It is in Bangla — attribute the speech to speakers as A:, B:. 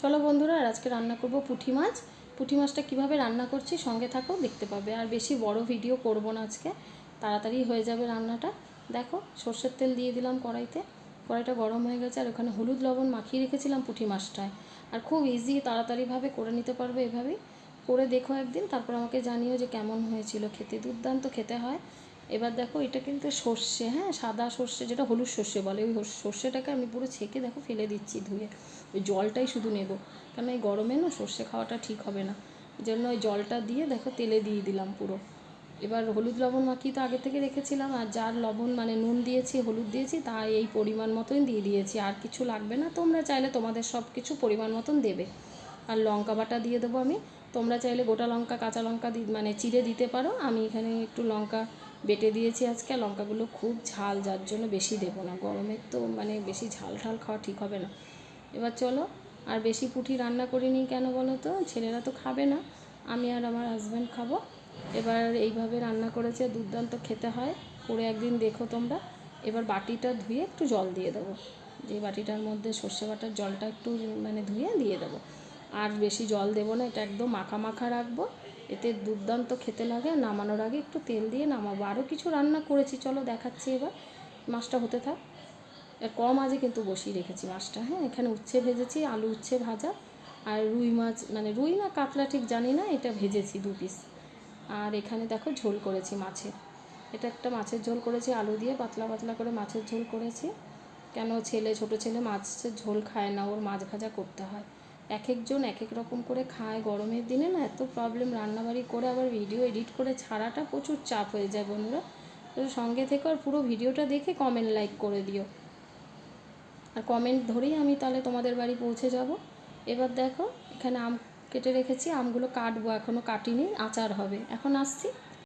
A: চলো বন্ধুরা, আর আজকে রান্না করব পুঁটি মাছ। পুঁটি মাছটা কীভাবে রান্না করছি সঙ্গে থাকো, দেখতে পাবে। আর বেশি বড় ভিডিও করব না আজকে, তাড়াতাড়ি হয়ে যাবে রান্নাটা। দেখো, সর্ষের তেল দিয়ে দিলাম কড়াইতে। কড়াইটা গরম হয়ে গেছে, আর ওখানে হলুদ লবণ মাখিয়ে রেখেছিলাম পুঁটি মাছটায়। আর খুব ইজি তাড়াতাড়িভাবে করে নিতে পারবে এভাবেই। করে দেখো একদিন, তারপর আমাকে জানিও যে কেমন হয়েছিল। খেতে দুর্দান্ত খেতে হয়। এবার দেখো এটা কিন্তু সর্ষে হ্যাঁ সাদা সর্ষে, যেটা হলুদ সর্ষে বলে, ওই সর্ষেটাকে আমি পুরো ছেঁকে দেখো ফেলে দিচ্ছি ধুয়ে। ওই জলটাই শুধু নেব, কারণ এই গরমে না সর্ষে খাওয়াটা ঠিক হবে না। এই জন্য ওই জলটা দিয়ে দেখো তেলে দিয়ে দিলাম পুরো। এবার হলুদ লবণ মাখিয়ে তো আগে থেকে রেখেছিলাম, আর যার লবণ মানে নুন দিয়েছি, হলুদ দিয়েছি তা এই পরিমাণ মতোই দিয়ে দিয়েছি। আর কিছু লাগবে না, তোমরা চাইলে তোমাদের সব কিছু পরিমাণ মতন দেবে। আর লঙ্কা বাটা দিয়ে দেবো আমি। তোমরা চাইলে গোটা লঙ্কা, কাঁচা লঙ্কা মানে চিড়ে দিতে পারো। আমি এখানে একটু লঙ্কা বেটে দিয়েছি আজকে, লঙ্কাগুলো খুব ঝাল, যার জন্য বেশি দেবো না। গরমের তো মানে বেশি ঝাল ঝাল খাওয়া ঠিক হবে না। এবার চলো, আর বেশি পুঁটি রান্না করিনি কেন বলো তো? ছেলেরা তো খাবে না, আমি আর আমার হাজব্যান্ড খাব। এবার এইভাবে রান্না করেছে, দুর্দান্ত খেতে হয়। করে একদিন দেখো তোমরা। এবার বাটিটা ধুয়ে একটু জল দিয়ে দেবো। যে বাটিটার মধ্যে সর্ষে বাটার জলটা একটু মানে ধুয়ে দিয়ে দেবো। আর বেশি জল দেবো না, এটা একদম মাখা মাখা রাখব। এতে দুর্দান্ত খেতে লাগে নামানোর আগে একটু তেল দিয়ে নামাবো। আরও কিছু রান্না করেছি, চলো দেখাচ্ছি এবার। মাছটা হতে থাক। কম আজে কিন্তু বসিয়ে রেখেছি মাছটা হ্যাঁ? এখানে উচ্ছে ভেজেছি, আলু উচ্ছে ভাজা, আর রুই মাছ মানে রুই না কাতলা ঠিক জানি না, এটা ভেজেছি দু পিস আর এখানে দেখো ঝোল করেছি মাছের এটা একটা মাছের ঝোল করেছি, আলু দিয়ে পাতলা পাতলা করে মাছের ঝোল করেছি। কেন ছেলে, ছোট ছেলে মাছের ঝোল খায় না, ওর মাছ ভাজা করতে হয়। এক একজন এক এক রকম করে খায় গরমের দিনে না, এত প্রবলেম রান্নাবাড়ি করে আবার ভিডিও এডিট করে ছাড়াটা প্রচুর চাপ হয়ে যায় বন্ধুরা। তো সঙ্গে থেকে আর পুরো ভিডিওটা দেখে কমেন্ট লাইক করে দিও। আর কমেন্ট ধরেই আমি তাহলে তোমাদের বাড়ি পৌঁছে যাব। এবার দেখো, এখানে আম কেটে রেখেছি, আমগুলো কাটবো এখনও কাটিনি, আচার হবে। এখন আসছি।